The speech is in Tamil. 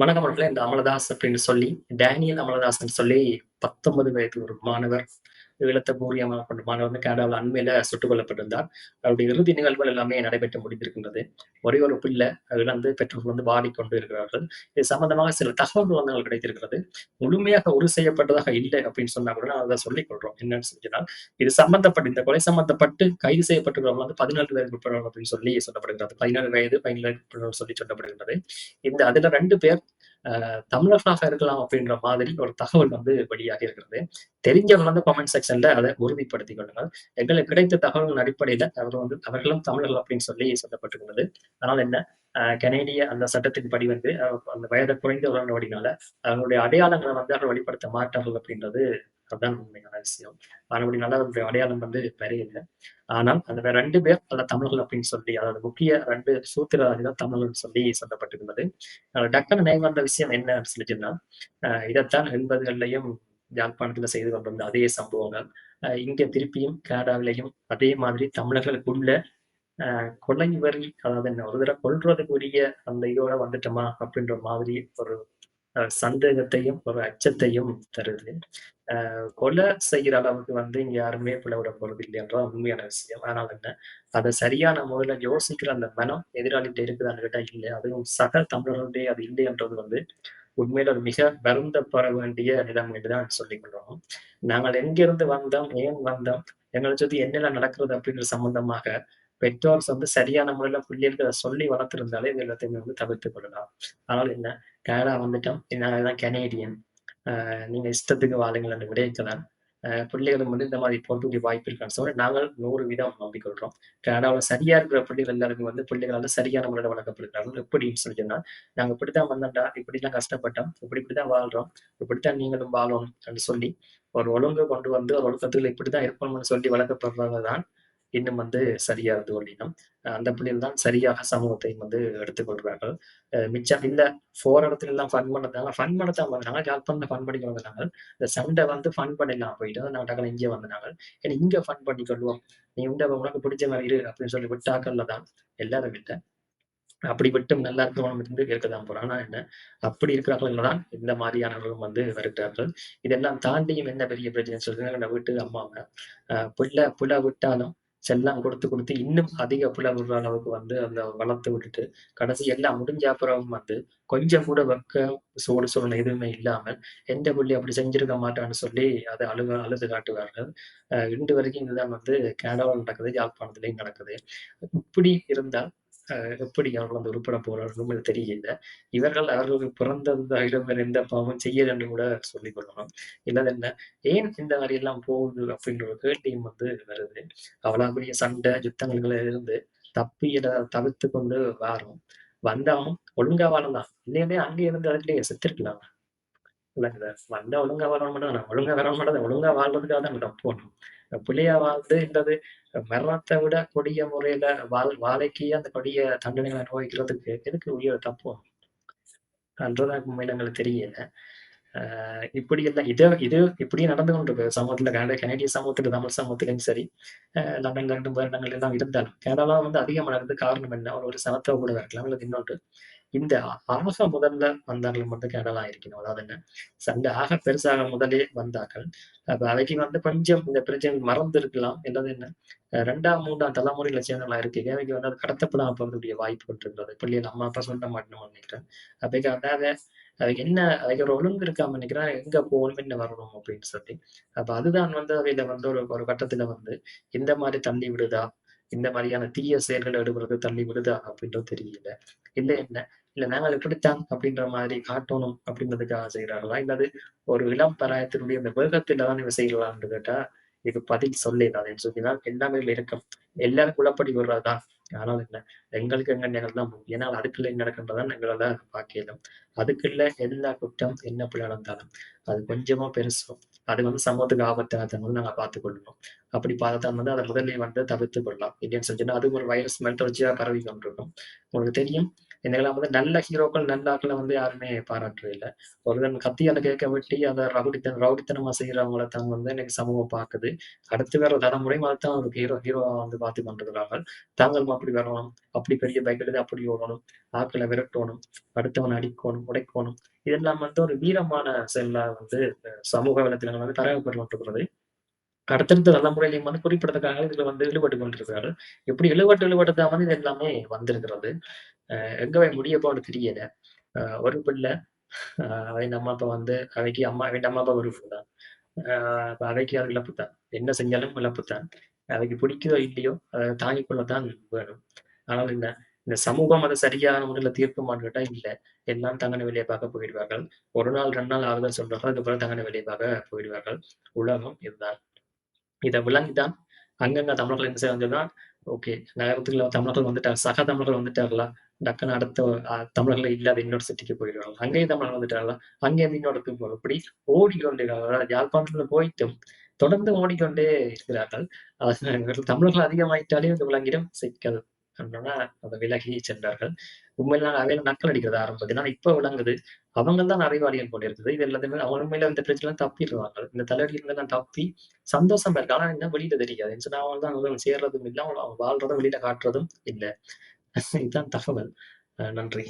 வணக்கம் அவர்களே. இந்த அமலதாஸ் அப்படின்னு சொல்லி, டேனியல் அமலதாஸ்ன்னு சொல்லி 19 வயது ஒரு மாணவர், ஈழத்த பூரியமாக கொண்ட மாணவர் வந்து அண்மையில சுட்டுக் கொல்லப்பட்டிருந்தார். அவருடைய இறுதி நிகழ்வுகள் எல்லாமே நடைபெற்று முடிந்திருக்கின்றது. ஒரே ஒரு பிள்ளை இழந்து பெற்றோர்கள் வந்து வாடிக்கொண்டு இருக்கிறார்கள். இது சம்பந்தமாக சில தகவல் வந்து கிடைத்திருக்கிறது. முழுமையாக உறுதி செய்யப்பட்டதாக இல்லை அப்படின்னு சொன்னா கூட நான் அதை சொல்லிக் கொள்றோம். என்னன்னு சொன்னால் இது சம்பந்தப்பட்ட இந்த கொலை சம்பந்தப்பட்டு கைது செய்யப்பட்டிருக்கிறவங்க வந்து 17 வயதுக்கு உட்பட்டவர்கள் அப்படின்னு சொல்லி சொல்லப்படுகிறது. 17 வயது, பதினேழு சொல்லி சொல்லப்படுகின்றது. இந்த அதுல ரெண்டு பேர் தமிழர்களாக இருக்கலாம் அப்படின்ற மாதிரி ஒரு தகவல் வந்து வெளியாக இருக்கிறது. தெரிஞ்சவங்க வந்து கமெண்ட் செக்ஷன்ல அதை உறுதிப்படுத்திக் கொள்ளுங்கள். எங்களுக்கு கிடைத்த தகவல்கள் அடிப்படையில அவர் வந்து அவர்களும் தமிழர்கள் அப்படின்னு சொல்லி சொல்லப்பட்டிருக்கிறது. அதனால என்ன கனேடிய அந்த சட்டத்தின்படி வந்து அந்த வயதை குறைந்த உடனடினால அவங்களுடைய அடையாளங்களை வந்து அவர்கள் வெளிப்படுத்த மாட்டார்கள் அப்படின்றது அதுதான் உண்மையான விஷயம். மறுபடியும் நல்லவர்களுடைய அடையாளம் வந்து தெரியல. ஆனால் அந்த ரெண்டு பேர் அல்ல தமிழர்கள் அப்படின்னு சொல்லி, அதாவது முக்கிய ரெண்டு சூத்திரதாரிகள் தமிழர்கள்னு சொல்லி சொல்லப்பட்டிருந்தது. அ நேம் வந்த விஷயம் என்ன அப்படின்னு சொல்லி சொன்னா, இதைத்தான் இதத்தான் 80கள்லயும் யாழ்ப்பாணத்துல செய்து கொண்டிருந்த அதே சம்பவங்கள். இங்க திருப்பியும் கனடாவிலயும் அதே மாதிரி தமிழர்களுக்குள்ள கொலை வரி அதாவது என்ன ஒரு தடவை கொள்றதுக்குரிய அந்த இதோட வந்துட்டோமா அப்படின்ற மாதிரி ஒரு சந்தேகத்தையும், ஒரு அச்சத்தையும் தருது. கொலை செய்யற அளவுக்கு வந்து இங்க யாருமே பிளவிட போறது என்றதான் உண்மையான விஷயம். ஆனால் என்ன, அதை சரியான முறையில யோசிக்கிற அந்த மனம் எதிராளிகிட்ட இருக்குதான்னு கேட்டா இல்லை அதுவும் சக தமிழர்களிடையே அது இல்லைன்றது வந்து உண்மையில ஒரு மிக வருந்தப்பட வேண்டிய நிலம் என்றுதான் சொல்லிக்கொள்றோம் கொள்ளணும். நாங்கள் எங்கிருந்து வந்தோம்? ஏன் வந்தோம்? எங்கள சுத்தி என்னெல்லாம் நடக்கிறது அப்படிங்கிற சம்பந்தமாக பெற்றோர் வந்து சரியான முறையில பிள்ளைகளுக்கு அதை சொல்லி வளர்த்திருந்தாலே இது எல்லாத்தையுமே வந்து தவிர்த்துக் கொள்ளலாம். ஆனால் என்ன, கனடா வந்துட்டோம். என்னால் தான் கனேடியன். நீங்கள் நீங்க இஷ்டத்துக்கு வாழுங்கள் என்று விடைக்கலாம். அ பிள்ளைகளும் வந்து இந்த மாதிரி போறதுக்கு வாய்ப்பு இருக்கான்னு சொல்லி நாங்கள் நூறு வீதம் நம்பிக்கொள்றோம். கனடாவில் சரியா இருக்கிற பிள்ளைகள் எல்லாருக்கும் வந்து பிள்ளைகளால் சரியான முறையில் வளர்க்கப்படுகிறார்கள். எப்படின்னு சொல்லி சொன்னா, நாங்க இப்படித்தான் வந்தோம்டா, இப்படித்தான் கஷ்டப்பட்டோம், இப்படி இப்படித்தான் வாழ்றோம், இப்படித்தான் நீங்களும் வாழணும் என்று சொல்லி ஒரு ஒழுங்கு கொண்டு வந்து ஒரு ஒழுக்கத்துல இப்படித்தான் இருக்கணும்னு சொல்லி வளர்க்கப்படுறவங்க தான் இன்னும் வந்து சரியா இருந்து கொள்ளினம். அந்த பிள்ளைகள் தான் சரியாக சமூகத்தை வந்து எடுத்துக்கொள்கிறார்கள். மிச்சம் இல்ல போற இடத்துல எல்லாம் ஃபன் பண்ணத்தாங்க ஃபன் பண்ணத்தான் வந்தாங்க. யாழ்ப்பாணத்துல ஃபன் பண்ணிக்க வந்தாங்க. இந்த சண்டை வந்து ஃபன் பண்ணிடலாம் போயிட்டு நான் டக்குனு இங்கே வந்தாங்க. ஏன்னா இங்க ஃபன் பண்ணி கொள்வோம் நீ உண்ட உனக்கு பிடிச்ச மாதிரி இரு அப்படின்னு சொல்லி விட்டாக்கள்ல தான் எல்லாரும் விட்ட அப்படி விட்டும் நல்லா இருக்கிறவங்க இருந்து இருக்கத்தான் போறான். ஆனா என்ன, அப்படி இருக்கிறவர்கள்ல தான் இந்த மாதிரியானவர்களும் வந்து வருகிறார்கள். இதெல்லாம் தாண்டியும் என்ன பெரிய பிரச்சனை சொல்றீங்கன்னா, நம்ம வீட்டு அம்மாவை புள்ள புள்ள விட்டாலும் செல்லாம் கொடுத்து கொடுத்து இன்னும் அதிக புள்ள அளவுக்கு வந்து அந்த வளர்த்து விட்டுட்டு, கடைசி எல்லாம் முடிஞ்ச அப்புறம் வந்து கொஞ்சம் கூட வெக்க சோடு சொரணை எதுவுமே இல்லாமல், எந்த புள்ளி அப்படி செஞ்சிருக்க மாட்டான்னு சொல்லி அதை அழுக அழுது காட்டுவார்கள். இன்று வரைக்கும் இதுதான் வந்து கேனடாவில் நடக்குது, யாழ்ப்பாணத்திலயும் நடக்குது. இப்படி இருந்தால் எப்படி அவர்கள் அந்த உருப்பட போறார்கள்னு தெரியல. இவர்கள் அவர்களுக்கு பிறந்த இடம் எந்த பாவம் செய்யலன்னு கூட சொல்லிக் கொள்ளணும். இல்லாத என்ன, ஏன் இந்த மாதிரி எல்லாம் போகுது அப்படின்ற ஒரு கேள்வியும் வந்து வருது. அவ்வளவு பெரிய சண்டை, யுத்தங்கள்ல இருந்து தப்பி தவிர்த்து தவிர்த்துக் கொண்டு வாரோம். வந்தவன் ஒழுங்கா வாழலாம். இல்லையே அங்கே இருந்து இடத்திலேயே செத்துருக்கலாம். விளங்குதா? வந்தா ஒழுங்கா வரணும் மட்டும் ஒழுங்கா வர மாட்டேன் ஒழுங்கா வாழ்றதுக்காக தான் நம்ம போகணும் பிள்ளையா வாழ்ந்துன்றது மரணத்தை விட கொடிய முறையில வாழ் வாழைக்கு அந்த கொடிய தண்டனைகளை அனுபவிக்கிறதுக்கு எதுக்கு உயிர் தப்போம்? அன்றுதான் எங்களுக்கு தெரியல. ஆஹ் இப்படி எல்லாம் இது இது இப்படியே நடந்து கொண்டிருக்கு சமூகத்துல கனடா கனேடிய சமூகத்துல, தமிழ் சமூகத்திலும் சரி, அ லண்டன்ல 2 வருடங்கள் எல்லாம் இருந்தாலும், கேரளா வந்து அதிகமாக நடந்து காரணம் என்ன? ஒரு சனத்தொகை கூட இருக்கலாம். அல்லது இன்னொன்று, இந்த ஆக முதல்ல வந்தார்கள் மட்டும் கனடால இருக்கணும். அதாவது என்ன, சண்டை ஆக பெருசாக முதலே வந்தார்கள். அப்ப அவைக்கு வந்து கொஞ்சம் இந்த பிரச்சனை மறந்து இருக்கலாம். என்னது என்ன, 2ஆம், 3ஆம் தலைமுறையில சேர்ந்தவங்களா இருக்கு. அவைக்கு வந்து அது கடத்தப்படாம போறதுக்குரிய வாய்ப்பு இருக்கிறது. பிள்ளைகள் அம்மா, அப்பா சொல்ல மாட்டேன்னு நினைக்கிறேன். அவைக்கு அதாவது அதுக்கு என்ன அதுக்கு ஒரு ஒழுங்கு இருக்காம நினைக்கிறேன். எங்க போகணும், என்ன வரணும் அப்படின்னு சொல்லி. அப்ப அதுதான் வந்து அவையில வந்து ஒரு ஒரு கட்டத்துல வந்து இந்த மாதிரி தள்ளி விடுதா? இந்த மாதிரியான தீய செயல்கள் விடுவது தள்ளி விடுதா? அப்படின்றது தெரியல. இல்ல என்ன, இல்ல நாங்கள் இப்படித்தான் அப்படின்ற மாதிரி காட்டணும் அப்படின்றதுக்காக செய்றார்களா? இல்லது ஒரு இளம் பராயத்தினுடைய அந்த வேகத்தில் தான் இவ செய்றாங்களான்னு கேட்டா, இது பதில் சொல்ல இயலாது. சொல்லினால் எல்லாமே இருக்கும். எல்லாரும் குழப்படி விடுறதுதான் ஆனால் என்ன, எங்களுக்கு எங்க நேரம் தான் ஏன்னா அதுக்குள்ள எங்க நடக்கின்றதான் எங்களால பார்க்க இயலும். அதுக்குள்ள எல்லா குற்றம் என்ன பிள்ளை நடந்தாலும், அது கொஞ்சமா பெருசோ, அது வந்து சமூகத்துக்கு ஆபத்தாக வந்து நாங்க பார்த்து கொள்ளணும். அப்படி பார்த்தா வந்து அதை முதல்ல வந்து தவிர்த்துக் கொள்ளலாம். இல்லைன்னு சொல்லிச்சுன்னா அது ஒரு வைரஸ் மாரி தொடர்ச்சியா பரவி கொண்டிருக்கும். உங்களுக்கு தெரியும், இதெல்லாம் வந்து நல்ல ஹீரோக்கள், நல்ல ஆட்கள வந்து யாருமே பாராட்டுறது இல்ல. ஒருத்தன் கத்தியால கேட்க வெட்டி அதை ரவுடித்தன் ரவுடித்தனமா செய்யறவங்கள தான் வந்து இன்னைக்கு சமூகம் பாக்குது. அடுத்து வேற தலைமுறையும் அதுதான் ஒரு ஹீரோ ஹீரோவா வந்து பார்த்து கொண்டிருக்கிறார்கள். தாங்களும் அப்படி வரணும், அப்படி பெரிய பைக் எடுத்து அப்படி ஓடணும், ஆக்களை விரட்டணும், அடுத்தவன் அடிக்கணும் உடைக்கோணும். இதெல்லாம் வந்து ஒரு வீரமான செல்லா வந்து சமூக வலைத்தளங்கள் வந்து பரவப்பட்டு அடுத்தடுத்த தலைமுறையிலையும் வந்து குறிப்பிடத்தக்காக இதுல வந்து ஈடுபட்டுக் கொண்டிருக்கிறார்கள். இப்படி இழுபட்டு இழுபட்டு தான் வந்து இது எல்லாமே வந்திருக்கிறது. அ எங்கவே முடியப்போன்னு முடிய தெரியல. அ ஒரு பிள்ளை அவன் அம்மா, அப்பா வந்து அவைக்கு அம்மா அவன் அம்மா, அப்பா உறுப்பு தான். அவைக்கு அது இழப்பு தான். என்ன செஞ்சாலும் இழப்பு தான். அவைக்கு பிடிக்குதோ இல்லையோ, அதை தாங்கிக் கொள்ளத்தான் வேணும். ஆனால் என்ன, இந்த சமூகம் அதை சரியான முறையில் தீர்க்க கேட்டா இல்ல. எல்லாம் தங்கன வேலையை பார்க்க போயிடுவார்கள். ஒரு நாள், ரெண்டு நாள் ஆறுதல் சொல்றார்கள். அதுக்கப்புறம் தங்கன வேலையை பார்க்க போயிடுவார்கள். உலகம் இதுதான். இத விளங்கி தான் அங்கங்க தமிழர்கள் என்ன செய்வாங்கன்னா, ஓகே நகரத்துக்குள்ள தமிழர்கள் வந்துட்டாங்க. சக தமிழர்கள் வந்துட்டார்களா? டக்குனு அடுத்த தமிழர்கள் இல்லாத இன்னொரு சிட்டிக்கு போயிடுவாங்க. அங்கேயும் தமிழர்கள் வந்துட்டாங்களா? அங்கேருந்து இன்னொரு போகும் இப்படி ஓடிக்கொண்டிருக்கிறார்கள் யாழ்ப்பாணத்துல போயிட்டும் தொடர்ந்து ஓடிக்கொண்டே இருக்கிறார்கள். அது தமிழர்கள் அதிகமாயிட்டாலே அது விளங்கிடும் சிக்கல். அப்படின்னா அதை விலகி சென்றார்கள். உண்மையில அவையில நக்கல் அடிக்கிறது ஆரம்பத்துல. ஆனா இப்ப விளங்குது. அவங்க தான் அறிவாளிகள் போல இருக்குது. இது எல்லாத்தையுமே அவங்க உண்மையில இந்த பிரச்சனை தப்பிருவாங்க. இந்த தலைவலியில நான் தப்பி சந்தோஷமா இருக்கு ஆனா என்ன வெளியில தெரியாது. சொன்னா அவங்க தான் சேர்றதும் இல்லை அவங்க வாழ்றதும் வெளியில காட்டுறதும் இல்ல. இதுதான் தகவல். நன்றி.